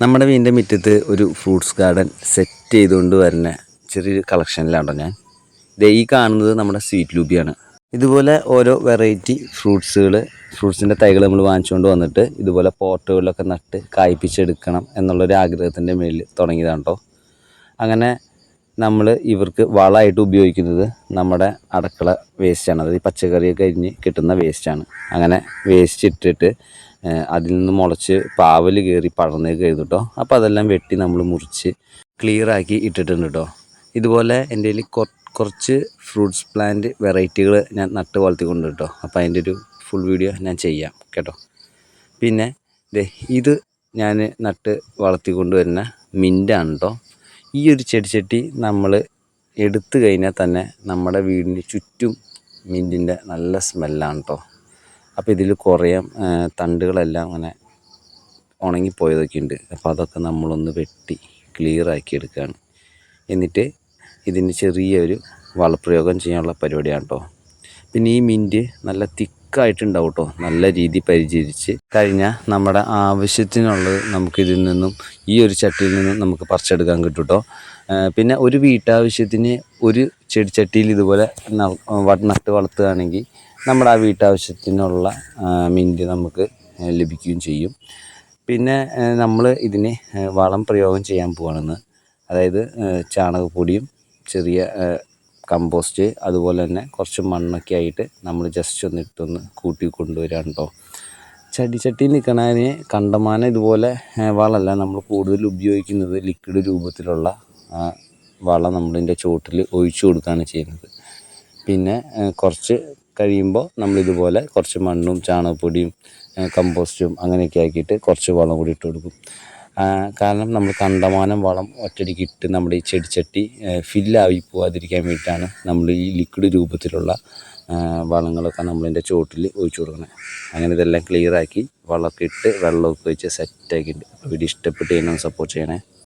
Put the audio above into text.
നമ്മുടെ വീടിന്റെ മുറ്റത്ത് ഒരു ഫ്രൂട്ട്സ് ഗാർഡൻ സെറ്റ് ചെയ്തുകൊണ്ട് വരുന്ന ചെറിയൊരു കളക്ഷനിലാണോ ഞാൻ. ദേ ഈ കാണുന്നത് നമ്മുടെ സ്വീറ്റ് ലൂബിയാണ്. ഇതുപോലെ ഓരോ വെറൈറ്റി ഫ്രൂട്ട്സുകൾ ഫ്രൂട്ട്സിന്റെ തൈകൾ നമ്മൾ വാങ്ങിച്ചുകൊണ്ട് വന്നിട്ട് ഇതുപോലെ പോട്ടുകളിലൊക്കെ നട്ട് കായ്പിച്ചെടുക്കണം എന്നുള്ളൊരു ആഗ്രഹത്തിന്റെ മേലിൽ തുടങ്ങിയതാണ് കേട്ടോ അങ്ങനെ നമ്മൾ ഇവർക്ക് വളമായിട്ട് ഉപയോഗിക്കുന്നത് നമ്മുടെ അടുക്കള വേസ്റ്റാണ് അതായത് പച്ചക്കറിയൊക്കെ അരിഞ്ഞ് കിട്ടുന്ന വേസ്റ്റാണ് അങ്ങനെ വേസ്റ്റ് ഇട്ടിട്ട് അതിൽ നിന്ന് മുളച്ച് പാവൽ കയറി പടർന്നേക്ക് കഴിഞ്ഞു കേട്ടോ അപ്പോൾ അതെല്ലാം വെട്ടി നമ്മൾ മുറിച്ച് ക്ലിയർ ആക്കി ഇട്ടിട്ടുണ്ട് കേട്ടോ ഇതുപോലെ എന്റെ കയ്യിൽ കുറച്ച് ഫ്രൂട്ട്സ് പ്ലാന്റ് വെറൈറ്റികൾ ഞാൻ നട്ട് വളർത്തിക്കൊണ്ട് കേട്ടോ അപ്പോൾ അതിന്റെ ഒരു ഫുൾ വീഡിയോ ഞാൻ ചെയ്യാം കേട്ടോ. പിന്നെ ഇത് ഞാൻ നട്ട് വളർത്തിക്കൊണ്ട് വരുന്ന മിന്റാണ് കേട്ടോ ഈ ഒരു ചെടിച്ചട്ടി നമ്മൾ എടുത്തു കഴിഞ്ഞാൽ തന്നെ നമ്മുടെ വീടിന് ചുറ്റും മിന്റിന്റെ നല്ല സ്മെല്ലാണ് കേട്ടോ അപ്പോൾ ഇതിൽ കുറേ തണ്ടുകളെല്ലാം അങ്ങനെ ഉണങ്ങിപ്പോയതൊക്കെ ഉണ്ട് അപ്പോൾ അതൊക്കെ നമ്മളൊന്ന് വെട്ടി ക്ലിയർ ആക്കി എടുക്കുകയാണ് എന്നിട്ട് ഇതിന് ചെറിയൊരു വളപ്രയോഗം ചെയ്യാനുള്ള പരിപാടിയാണ് കേട്ടോ പിന്നെ ഈ മിന്റ് നല്ല തിക്കായിട്ടുണ്ടാവും കേട്ടോ നല്ല രീതി പരിചരിച്ച് കഴിഞ്ഞാൽ നമ്മുടെ ആവശ്യത്തിനുള്ളത് നമുക്ക് ഇതിൽ നിന്നും ഈ ഒരു ചട്ടിയിൽ നിന്നും നമുക്ക് പറിച്ചെടുക്കാൻ കിട്ടും കേട്ടോ പിന്നെ ഒരു വീട്ടാവശ്യത്തിന് ഒരു ചെടിച്ചട്ടിയിൽ ഇതുപോലെ നട്ട് വളർത്തുകയാണെങ്കിൽ നമ്മുടെ ആ വീട്ടാവശ്യത്തിനുള്ള മിന്റ് നമുക്ക് ലഭിക്കുകയും ചെയ്യും. പിന്നെ നമ്മൾ ഇതിന് വളം പ്രയോഗം ചെയ്യാൻ പോവാണെന്ന്. അതായത് ചാണകപ്പൊടിയും ചെറിയ കമ്പോസ്റ്റ് അതുപോലെ തന്നെ കുറച്ച് മണ്ണൊക്കെ ആയിട്ട് നമ്മൾ ജസ്റ്റ് ഒന്ന് ഇട്ടൊന്ന് കൂട്ടി കൊണ്ടുവരാണ് കേട്ടോ ചടിച്ചട്ടി നിൽക്കണതിന് കണ്ടമാനം ഇതുപോലെ വളമല്ല നമ്മൾ കൂടുതൽ ഉപയോഗിക്കുന്നത് ലിക്വിഡ് രൂപത്തിലുള്ള വളം നമ്മളിതിന്റെ ചുവട്ടിൽ ഒഴിച്ചു കൊടുക്കുകയാണ് ചെയ്യുന്നത്. പിന്നെ കുറച്ച് കഴിയുമ്പോൾ നമ്മളിതുപോലെ കുറച്ച് മണ്ണും ചാണകപ്പൊടിയും കമ്പോസ്റ്റും അങ്ങനെയൊക്കെ ആക്കിയിട്ട് കുറച്ച് വളം കൂടി ഇട്ട് കൊടുക്കും. കാരണം നമ്മൾ കണ്ടമാനം വളം ഒറ്റയടിക്ക് ഇട്ട് നമ്മുടെ ഈ ചെടിച്ചട്ടി ഫില്ലായി പോവാതിരിക്കാൻ വേണ്ടിയിട്ടാണ് നമ്മൾ ഈ ലിക്വിഡ് രൂപത്തിലുള്ള വളങ്ങളൊക്കെ നമ്മളിന്റെ ചുവട്ടിൽ ഒഴിച്ചു കൊടുക്കണം അങ്ങനെ ഇതെല്ലാം ക്ലിയറാക്കി വളമൊക്കെ ഇട്ട് വെള്ളമൊക്കെ ഒഴിച്ച് സെറ്റാക്കിയിട്ട് വീഡിയോ ഇഷ്ടപ്പെട്ട് കഴിഞ്ഞാൽ സപ്പോർട്ട് ചെയ്യണേ.